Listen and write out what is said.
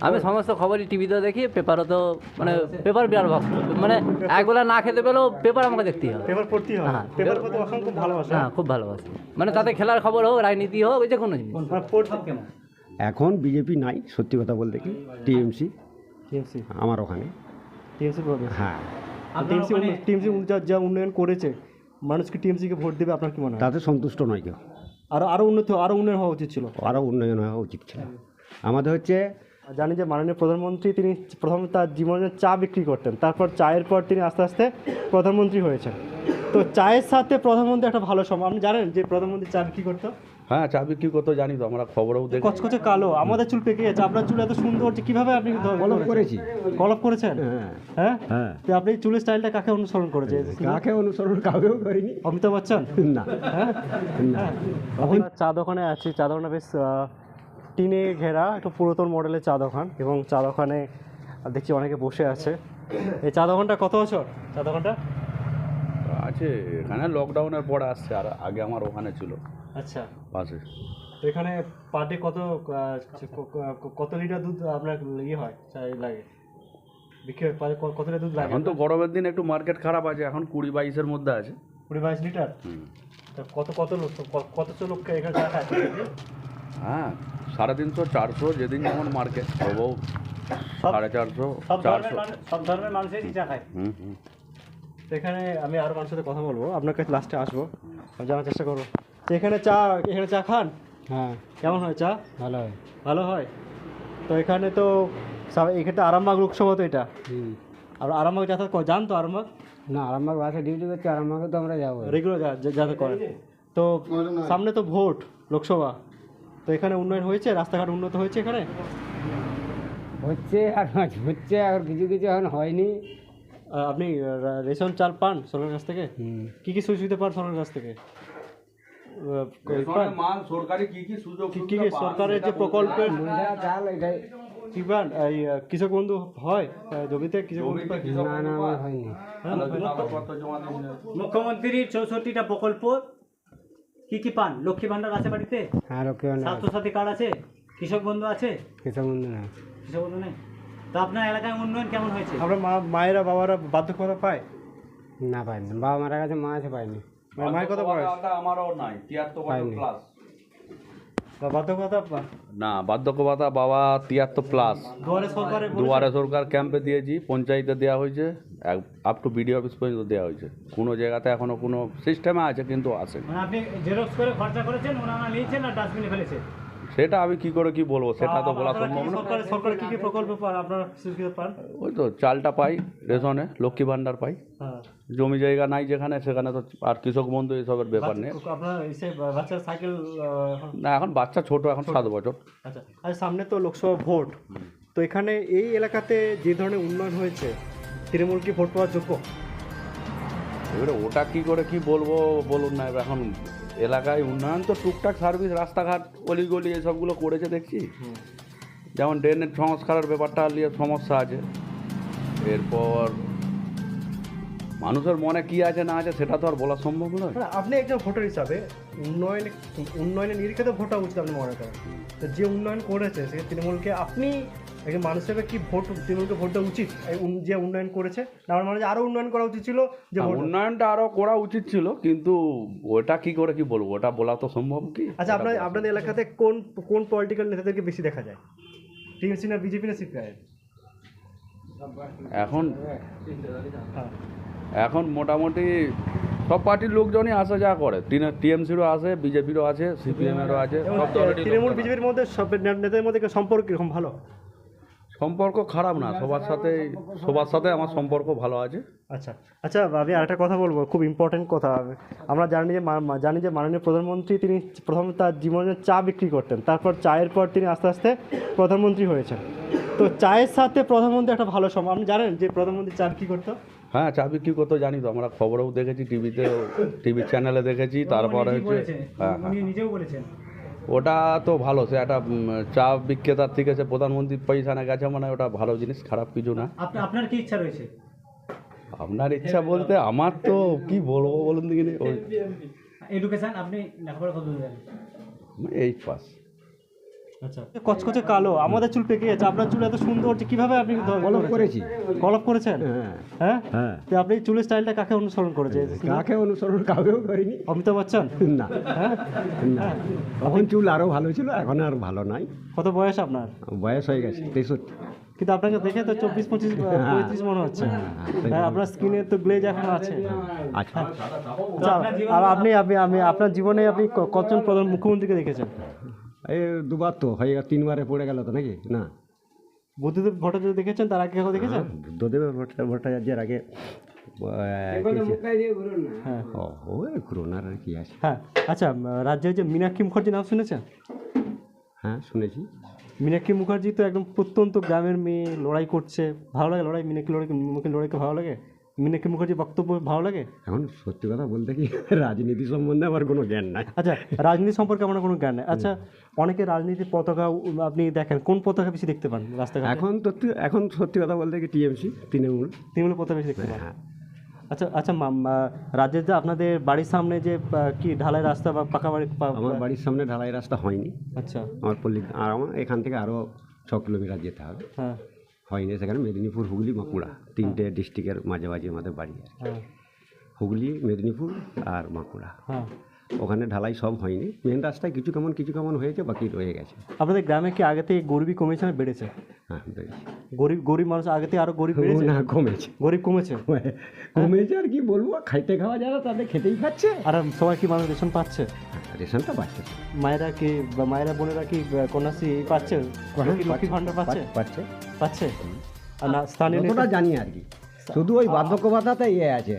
আমি সমস্ত খবরই টিভিতে দেখি পেপারও তো মানে পেপার বিরাট ভক্ত মানে একবেলা না খেতে পেলেও পেপার আমাকে দেখতেই হবে। পেপার পড়তেই হয় হ্যাঁ। পেপার পড়তে অসংখ্য ভালোবাসা। হ্যাঁ খুব ভালোবাসি। মানে তাতে খেলার খবর হোক রাজনীতি হোক যে কোনো জিনিস। কেমন? এখন বিজেপি নাই সত্যি কথা বলতে কি? টিএমসি। টিএমসি। আমার ওখানে। টিএমসি হ্যাঁ। টিএমসি টিএমসি যা যা উন্নয়ন করেছে মানুষকে টিএমসিকে ভোট দেবে আপনার কি মনে হয়? তাতে সন্তুষ্ট নয় কেউ। আরও আরও উন্নত আরও উন্নয়ন হওয়া উচিত ছিল। আরও উন্নয়ন হওয়া উচিত ছিল। আমাদের হচ্ছে জানি যে মাননীয় প্রধানমন্ত্রী তিনি প্রথমে তার জীবনে চা বিক্রি করতেন তারপর চায়ের পর তিনি আস্তে আস্তে প্রধানমন্ত্রী হয়েছেন। তো চায়ের সাথে প্রধানমন্ত্রী একটা ভালো সম্ভব আপনি জানেন যে প্রধানমন্ত্রী চা বিক্রি করতো? হ্যাঁ চা বিক্রি করতে জানি তো আমরা খবরেও দেখি। কচকচে কালো আমাদের চুল পেকে গেছে আপনার চুল এত সুন্দর যে কীভাবে আপনি কলম করেছি। কলপ করেছেন? হ্যাঁ। হ্যাঁ? হ্যাঁ। তো আপনি চুলের স্টাইলটা কাকে অনুসরণ করেছে কাকে অনুসরণ কাউকেও করিনি। অমিতাভ বচ্চন? না। হ্যাঁ? চা দোকানে আছি চা দোকানে বেশ আহ, টিনে ঘেরা একটু পুরাতন মডেলের চা দোকান এবং চা দোকানে দেখছি অনেকে বসে আছে। এই চা দোকানটা কত বছর? চা দোকানটা? আছে এখানে লকডাউনের পর আসছে আর আগে আমার ওখানে ছিল। আচ্ছা। পাশে। তো এখানে পার ডে কত কত লিটার দুধ আপনার ইয়ে হয় চাই লাগে? বিক্রি per কত লিটার দুধ লাগে এখন তো গরমের দিন একটু মার্কেট খারাপ আছে এখন কুড়ি বাইশের মধ্যে আছে। কুড়ি বাইশ লিটার। কত কত লোক লোককে এখানে চা খায়? হ্যাঁ। সাড়ে তিনশো চারশো যেদিন যেমন মার্কেট সব- সাড়ে চারশো সব ধর্মের চারশো। মানুষ সব ধর্মের মানুষেরই চা খায়। হুম হুম। তো এখানে আমি আরও মানুষের সাথে কথা বলব আপনার কাছে লাস্টে আসব। আমি জানার চেষ্টা করব। তো এখানে চা এখানে চা খান? হ্যাঁ। কেমন হয় চা? ভালো হয়। ভালো হয়? তো এখানে তো সব- এখানে তো আরামবাগ লোকসভা তো এটা। হুম। আর আরামবাগ যাতায়াত করে জান তো আরামবাগ? না আরামবাগ বাসে ডিউটি করছে আরামবাগে তো আমরা যাব। রেগুলার যাতায়াত করে তো সামনে তো ভোট লোকসভা। তো এখানে উন্নয়ন হয়েছে? রাস্তাঘাট উন্নত হয়েছে এখানে? হচ্ছে আর হচ্ছে আর কিছু কিছু এখন হয়নি। আপনি রেশন চাল পান সরকারের কাছ থেকে? কী কী সুবিধা পান সরকারের কাছ থেকে? আহ, পান? কি কি সুযোগ কি কি কি সরকারের যে প্রকল্পের কি পান? এই কৃষক বন্ধু হয়? জমিতে কৃষক বন্ধু না না হয়নি। মুখ্যমন্ত্রীর চৌষট্টিটা প্রকল্প কি কি পান? লক্ষ্মী ভান্ডার আছে বাড়িতে? হ্যাঁ লোকে না স্বাস্থ্যসাথী কার্ড আছে? কৃষক বন্ধু আছে? কৃষক বন্ধু না কৃষক বন্ধু নেই? তো আপনার এলাকায় উন্নয়ন কেমন হয়েছে? আমরা মা মায়েরা বাবারা বার্ধক্যতা পায়? না পাইনি। বাবা মারা গেছে মা আছে পায়নি মানে মায়ের কথা বয়স? আমারও নাই তিয়াত্তর বছর পাইনি। প্লাস না বার্ধক্য ভাতা বাবা তিয়াত্তর প্লাস দুয়ারে সরকারে ক্যাম্পে দিয়েছি পঞ্চায়েতে দেওয়া হয়েছে আপ টু বিডিও অফিস পর্যন্ত দেওয়া হয়েছে। কোনো জায়গাতে এখনও কোনো সিস্টেমে আছে কিন্তু আসে মানে সেটা আমি কি করে কি বলব সেটা তো বলা সম্ভব না। সরকারে সরকারে কি কি প্রকল্প পান? আপনারা পান? ওই তো চালটা পাই রেশনে লক্ষ্মী ভাণ্ডার পাই। হ্যাঁ। জমি জায়গা নাই যেখানে সেখানে তো আর কৃষক বন্ধু এসবের ব্যাপার নেই। আপনার বাচ্চার সাইকেল না এখন বাচ্চা ছোট এখন সাত বছর। আচ্ছা আর সামনে তো লোকসভা ভোট। তো এখানে এই এলাকাতে যে ধরনের উন্নয়ন হয়েছে তৃণমূল কি ভোট পাওয়ার যোগ্য? এবারে ওটা কি করে কি বলব বলুন না এবার এখন এলাকায় উন্নয়ন তো টুকটাক সার্ভিস রাস্তাঘাট অলিগলি এসবগুলো করেছে দেখছি। যেমন ড্রেনের সংস্কারের ব্যাপারটা নিয়ে সমস্যা আছে। এরপর মানুষের মনে কি আছে না আছে সেটা তো আর বলা সম্ভব নয়। না, আপনি একজন ভোটার হিসাবে উন্নয়নে উন্নয়নের নিরিখে তো ভোটটা উচিত আপনি মনে করেন। তো যে উন্নয়ন করেছে সে তৃণমূলকে আপনি একজন মানুষ হিসেবে কি ভোট তৃণমূলকে ভোট দেওয়া উচিত? যে উন্নয়ন করেছে না আমার মনে হয় আরও উন্নয়ন করা উচিত ছিল যে ভোট উন্নয়নটা আরও করা উচিত ছিল কিন্তু ওটা কি করে কি বলব? ওটা বলা তো সম্ভব কি? আচ্ছা আপনার আপনাদের এলাকাতে কোন কোন পলিটিক্যাল নেতাদেরকে বেশি দেখা যায়? টিএমসি না বিজেপি না সিপিআই এখন হ্যাঁ। এখন মোটামুটি সব পার্টির লোকজনই আসা যা করে। টিএমসিরও আছে বিজেপিরও আছে সিপিএমেরও আছে সব তৃণমূল বিজেপির মধ্যে সব নেতাদের মধ্যে সম্পর্ক কীরকম ভালো? সম্পর্ক খারাপ না সবার সাথে সবার সাথে আমার সম্পর্ক ভালো আছে। আচ্ছা আচ্ছা আমি আরেকটা কথা বলব খুব ইম্পর্টেন্ট কথা। আমরা জানি যে জানি যে মাননীয় প্রধানমন্ত্রী তিনি প্রথম তার জীবনে চা বিক্রি করতেন তারপর চায়ের পর তিনি আস্তে আস্তে প্রধানমন্ত্রী হয়েছেন। তো চায়ের সাথে প্রধানমন্ত্রী একটা ভালো সম্ভব আপনি জানেন যে প্রধানমন্ত্রী চা বিক্রি করতো? হ্যাঁ চা বিক্রি করতে জানি তো? আমরা খবরেও দেখেছি টিভিতেও টিভি চ্যানেলে দেখেছি তারপরে হচ্ছে হ্যাঁ হ্যাঁ নিজেও বলেছেন। ওটা তো ভালো সে একটা চা বিক্রেতার থেকে সে প্রধানমন্ত্রী পয়সানে গেছে মানে ওটা ভালো জিনিস খারাপ কিছু না। আপনার কি ইচ্ছা রয়েছে? আপনার ইচ্ছা বলতে আমার তো কি বলব বলুন দেখিনি ওই এডুকেশন আপনি লেখাপড়া কত জানেন? এইট পাস আচ্ছা। কচকচে কালো আমাদের চুল পেকে গেছে আপনার চুল এত সুন্দর যে কীভাবে আপনি কলম করেছেন? করেছি। কলপ করেছেন? হ্যাঁ। হ্যাঁ? হ্যাঁ। তো আপনি চুলের স্টাইলটা কাকে অনুসরণ করেছে কাকে অনুসরণ কাউকেও করিনি। অমিতাভ বচ্চন? না। হ্যাঁ? না। তখন চুল আরও ভালো ছিল এখন আর ভালো নাই। কত বয়স আপনার? বয়স হয়ে গেছে তেষট্টি। কিন্তু আপনাকে দেখে তো চব্বিশ পঁচিশ পঁয়ত্রিশ মনে হচ্ছে। হ্যাঁ আপনার স্কিনে তো গ্লেজ এখনও আছে। আর আপনি আপনি আমি আপনার জীবনে আপনি কতজন প্রধান মুখ্যমন্ত্রীকে দেখেছেন? এই দুবার তো হয়ে গেল তিনবারে পড়ে গেল তো নাকি? না। বুদ্ধিদেব ভট্টাচার্য দেখেছেন? তার আগে কাউকে দেখেছেন? বুদ্ধদেব ভট্টাচার্যের আগে হ্যাঁ। কি আছে? হ্যাঁ আচ্ছা রাজ্যের যে মীনাক্ষী মুখার্জি নাম শুনেছেন? হ্যাঁ শুনেছি। মীনাক্ষী মুখার্জি তো একদম প্রত্যন্ত গ্রামের মেয়ে লড়াই করছে। ভালো লাগে লড়াই? মীনাক্ষী লড়াই মীনাক্ষী লড়াইকে ভালো লাগে? মীনাক্ষী মুখার্জির বক্তব্য ভালো লাগে? এখন সত্যি কথা বলতে কি রাজনীতি সম্বন্ধে আমার কোনো জ্ঞান নাই। আচ্ছা রাজনীতি সম্পর্কে আমার কোনো জ্ঞান নেই। আচ্ছা অনেকে রাজনীতির পতাকা আপনি দেখেন কোন পতাকা বেশি দেখতে পান রাস্তাঘাটে? এখন তো এখন সত্যি কথা বলতে কি টিএমসি তৃণমূল। তৃণমূল পতাকা বেশি দেখতে পান? হ্যাঁ। আচ্ছা আচ্ছা রাজ্যের যে আপনাদের বাড়ির সামনে যে কি ঢালাই রাস্তা বা পাকা বাড়ি আমার বাড়ির সামনে ঢালাই রাস্তা হয়নি। আচ্ছা। আমার পল্লী আর আমার এখান থেকে আরও ছ কিলোমিটার যেতে হবে। হ্যাঁ। হয়নি সেখানে মেদিনীপুর হুগলি বাঁকুড়া তিনটে ডিস্ট্রিক্টের মাঝামাঝি আমাদের বাড়ি হ্যাঁ। হুগলি মেদিনীপুর আর বাঁকুড়া। হ্যাঁ। ওখানে ঢালাই সব হয়নি। মেন রাস্তায় কিছু কেমন কিছু কেমন হয়েছে বাকি রয়ে গেছে। আপনাদের গ্রামে কি আগে থেকে গরিবই কমেছে না বেড়েছে? হ্যাঁ বেড়েছে। গরিব গরিব মানুষ আগে থেকে আরও গরিব বেড়েছে? না কমেছে। গরিব কমেছে? কমেছে আর কি বলব খাইতে খাওয়া যারা তাদের খেতেই খাচ্ছে আর সবাই কি মানুষ রেশন পাচ্ছে? রেশনটা পাচ্ছে। মায়েরা কি মায়েরা বোনেরা কি কন্যাশ্রী পাচ্ছে? লক্ষ্মী- পাচ্ছে পাচ্ছে? পাচ্ছে আর স্থানীয় জানি আর কি। শুধু ওই বার্ধক্য ভাতাতে ইয়ে আছে।